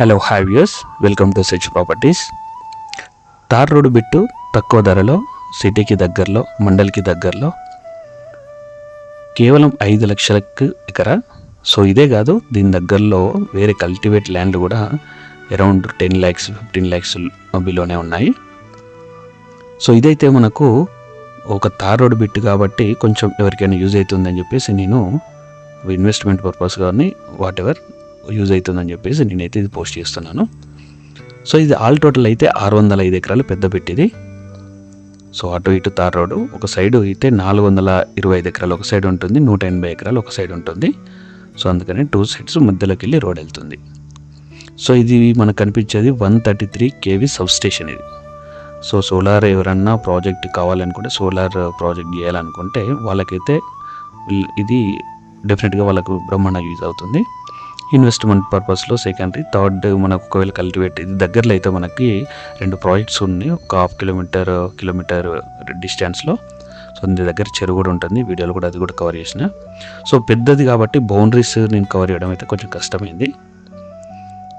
Hello హ్యావ్యూస్ welcome to సెచ్ properties tar road bit తక్కువ ధరలో సిటీకి దగ్గరలో మండలికి దగ్గరలో కేవలం ఐదు లక్షలకు ఎకరా సో ఇదే కాదు దీని దగ్గరలో వేరే కల్టివేట్ ల్యాండ్ కూడా around ten lakhs fifteen lakhs బిలోనే ఉన్నాయి సో ఇదైతే మనకు ఒక తార్ రోడ్ బిట్టు కాబట్టి కొంచెం ఎవరికైనా యూజ్ అవుతుందని చెప్పేసి నేను ఇన్వెస్ట్మెంట్ పర్పస్ కానీ వాట్ ఎవర్ యూజ్ అవుతుందని చెప్పేసి నేనైతే ఇది పోస్ట్ చేస్తున్నాను సో ఇది ఆల్ టోటల్ అయితే ఆరు వందల ఐదు ఎకరాలు పెద్ద పెట్టిది సో అటు ఇటు తార్ రోడ్డు ఒక సైడ్ అయితే నాలుగు వందల ఇరవై ఐదు ఎకరాలు ఒక సైడ్ ఉంటుంది నూట ఎనభై ఎకరాలు ఒక సైడ్ ఉంటుంది సో అందుకని టూ సైడ్స్ మధ్యలోకి వెళ్ళి రోడ్ వెళ్తుంది సో ఇది మనకు కనిపించేది one thirty three KV station ఇది సో సోలార్ ఎవరన్నా ప్రాజెక్ట్ కావాలనుకుంటే సోలార్ ప్రాజెక్ట్ చేయాలనుకుంటే వాళ్ళకైతే ఇది డెఫినెట్గా వాళ్ళకు బ్రహ్మాండంగా యూజ్ అవుతుంది ఇన్వెస్ట్మెంట్ పర్పస్లో సెకండ్ థర్డ్ మనకు ఒకవేళ కల్టివేట్ ఇది దగ్గరలో అయితే మనకి రెండు ప్రాజెక్ట్స్ ఉన్నాయి ఒక హాఫ్ కిలోమీటర్ కిలోమీటర్ డిస్టెన్స్లో సో నీ దగ్గర చెరువు కూడా ఉంటుంది వీడియోలో కూడా అది కూడా కవర్ చేసిన సో పెద్దది కాబట్టి బౌండరీస్ నేను కవర్ చేయడం అయితే కొంచెం కష్టమైంది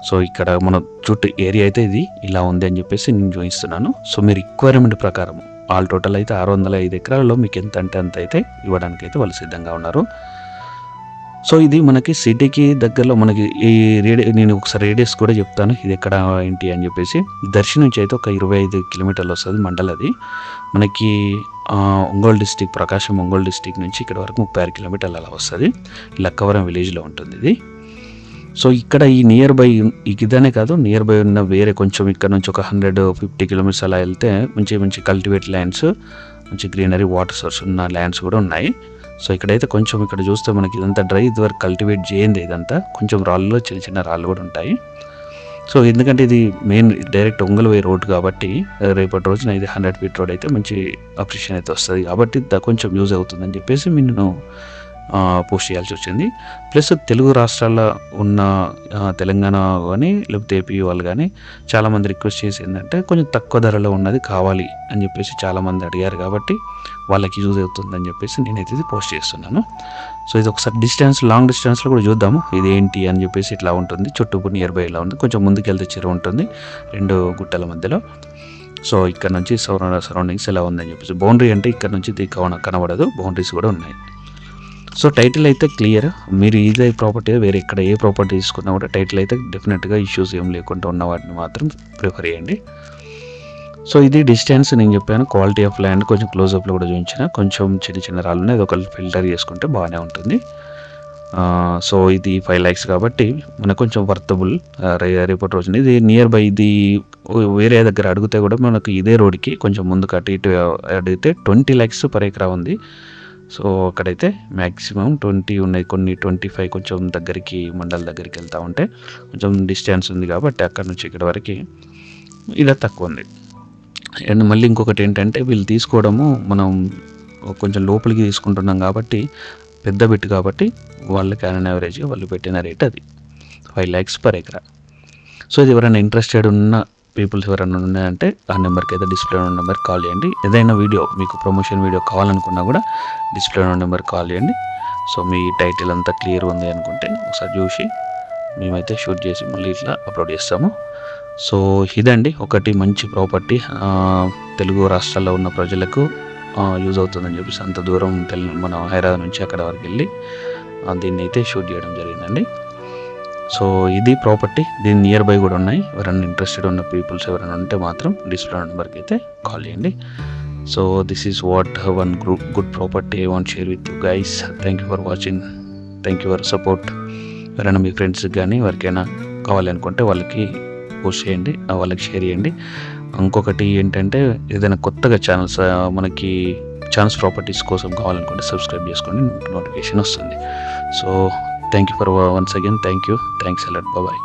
సో ఇక్కడ మన చుట్టూ ఏరియా అయితే ఇది ఇలా ఉంది అని చెప్పేసి నేను చూపిస్తున్నాను సో మీరు రిక్వైర్మెంట్ ప్రకారం ఆల్ టోటల్ అయితే ఆరు వందల ఐదు ఎకరాలలో మీకు ఎంత అంటే అంత అయితే ఇవ్వడానికి అయితే వాళ్ళు సిద్ధంగా ఉన్నారు సో ఇది మనకి సిటీకి దగ్గరలో మనకి ఈ రేడియో నేను ఒకసారి రేడియస్ కూడా చెప్తాను ఇది ఎక్కడ ఏంటి అని చెప్పేసి దర్శి నుంచి అయితే ఒక ఇరవై ఐదు కిలోమీటర్లు వస్తుంది అది మనకి ఒంగోలు డిస్టిక్ ప్రకాశం ఒంగోలు డిస్టిక్ నుంచి ఇక్కడ వరకు ముప్పై ఆరు కిలోమీటర్లు అలా వస్తుంది లక్కవరం విలేజ్లో ఉంటుంది ఇది సో ఇక్కడ ఈ నియర్ బై ఇదనే కాదు నియర్ బై ఉన్న వేరే కొంచెం ఇక్కడ నుంచి ఒక హండ్రెడ్ ఫిఫ్టీ కిలోమీటర్స్ అలా వెళ్తే మంచి మంచి కల్టివేట్ ల్యాండ్స్ మంచి గ్రీనరీ వాటర్ సోర్స్ ఉన్న ల్యాండ్స్ కూడా ఉన్నాయి సో ఇక్కడైతే కొంచెం ఇక్కడ చూస్తే మనకి ఇదంతా డ్రై ఇది కల్టివేట్ చేయండి ఇదంతా కొంచెం రాళ్ళలో చిన్న చిన్న రాళ్ళు కూడా ఉంటాయి సో ఎందుకంటే ఇది మెయిన్ డైరెక్ట్ ఒంగల్వే రోడ్ కాబట్టి రేపటి రోజున ఇది హండ్రెడ్ ఫీట్ రోడ్ అయితే మంచి అప్రిషియేషన్ అయితే వస్తుంది కాబట్టి కొంచెం యూజ్ అవుతుందని చెప్పేసి నేను పోస్ట్ చేయాల్సి వచ్చింది ప్లస్ తెలుగు రాష్ట్రాల్లో ఉన్న తెలంగాణ కానీ లేకపోతే ఏపీ వాళ్ళు కానీ చాలామంది రిక్వెస్ట్ చేసి ఏంటంటే కొంచెం తక్కువ ధరలో ఉన్నది కావాలి అని చెప్పేసి చాలామంది అడిగారు కాబట్టి వాళ్ళకి యూజ్ అవుతుందని చెప్పేసి నేనైతే ఇది పోస్ట్ చేస్తున్నాను సో ఇది ఒకసారి డిస్టెన్స్ లాంగ్ డిస్టెన్స్లో కూడా చూద్దాము ఇది ఏంటి అని చెప్పేసి ఇట్లా ఉంటుంది చుట్టూ నియర్ బై ఇలా ఉంది కొంచెం ముందుకెళ్తే చెరువు ఉంటుంది రెండు గుట్టల మధ్యలో సో ఇక్కడ నుంచి సరౌండింగ్స్ ఎలా ఉందని చెప్పేసి బౌండరీ అంటే ఇక్కడ నుంచి కనబడదు బౌండరీస్ కూడా ఉన్నాయి సో టైటిల్ అయితే క్లియర్ మీరు ఈజీ ప్రాపర్టీ వేరే ఇక్కడ ఏ ప్రాపర్టీ తీసుకున్నా కూడా టైటిల్ అయితే డెఫినెట్గా ఇష్యూస్ ఏం లేకుండా ఉన్న వాటిని మాత్రం ప్రిఫర్ చేయండి సో ఇది డిస్టెన్స్ నేను చెప్పాను క్వాలిటీ ఆఫ్ ల్యాండ్ కొంచెం క్లోజప్లో కూడా చూపించిన కొంచెం చిన్న చిన్న రాళ్ళు ఉన్నాయి ఒక ఫిల్టర్ చేసుకుంటే బాగానే ఉంటుంది సో ఇది ఫైవ్ ల్యాక్స్ కాబట్టి మనకు కొంచెం వర్తబుల్ రేపటి రోజున ఇది నియర్ బై ఇది వేరే దగ్గర అడిగితే కూడా మనకు ఇదే రోడ్కి కొంచెం ముందుకు అటు ఇటు అడిగితే ట్వంటీ ల్యాక్స్ పర్ ఎకరా ఉంది సో అక్కడైతే మ్యాక్సిమం ట్వంటీ ఉన్నాయి కొన్ని ట్వంటీ ఫైవ్ కొంచెం దగ్గరికి మండల దగ్గరికి వెళ్తూ ఉంటే కొంచెం డిస్టెన్స్ ఉంది కాబట్టి అక్కడ నుంచి ఇక్కడ వరకు ఇలా తక్కువ ఉంది అండ్ మళ్ళీ ఇంకొకటి ఏంటంటే వీళ్ళు తీసుకోవడము మనం కొంచెం లోపలికి తీసుకుంటున్నాం కాబట్టి పెద్ద బిట్ కాబట్టి వాళ్ళకి ఆన్ యావరేజ్గా వాళ్ళు పెట్టిన రేట్ అది ఫైవ్ ల్యాక్స్ పర్ ఎకరా సో ఇది ఎవరైనా ఇంట్రెస్టెడ్ ఉన్న పీపుల్స్ ఎవరైనా ఉన్నాయంటే ఆ నెంబర్కి అయితే డిస్ప్లే ఉన్న నెంబర్ కాల్ చేయండి ఏదైనా వీడియో మీకు ప్రమోషన్ వీడియో కావాలనుకున్నా కూడా డిస్ప్లే ఉన్న నెంబర్ కాల్ చేయండి సో మీ టైటిల్ అంతా క్లియర్ ఉంది అనుకుంటే ఒకసారి చూసి మేమైతే షూట్ చేసి మళ్ళీ ఇట్లా అప్లోడ్ చేస్తాము సో ఇదండి ఒకటి మంచి ప్రాపర్టీ తెలుగు రాష్ట్రాల్లో ఉన్న ప్రజలకు యూజ్ అవుతుందని చెప్పేసి అంత దూరం తెలు మన హైదరాబాద్ నుంచి అక్కడ వరకు వెళ్ళి దీన్ని అయితే షూట్ చేయడం జరిగిందండి సో ఇది ప్రాపర్టీ దీని నియర్ బై కూడా ఉన్నాయి ఎవరైనా ఇంట్రెస్టెడ్ ఉన్న పీపుల్స్ ఎవరైనా ఉంటే మాత్రం డిస్ప్లే నెంబర్కి అయితే కాల్ చేయండి so this is what one group good property one share with you guys thank you for watching thank you for support ఎవరైనా మీ ఫ్రెండ్స్కి కానీ ఎవరికైనా కావాలనుకుంటే వాళ్ళకి పోస్ట్ చేయండి వాళ్ళకి షేర్ చేయండి ఇంకొకటి ఏంటంటే ఏదైనా కొత్తగా ఛానల్స్ మనకి ఛానల్స్ ప్రాపర్టీస్ కోసం కావాలనుకుంటే సబ్స్క్రైబ్ చేసుకోండి నోటిఫికేషన్ వస్తుంది so Thank you for uh, once again. Thank you. Thanks a lot. Bye bye.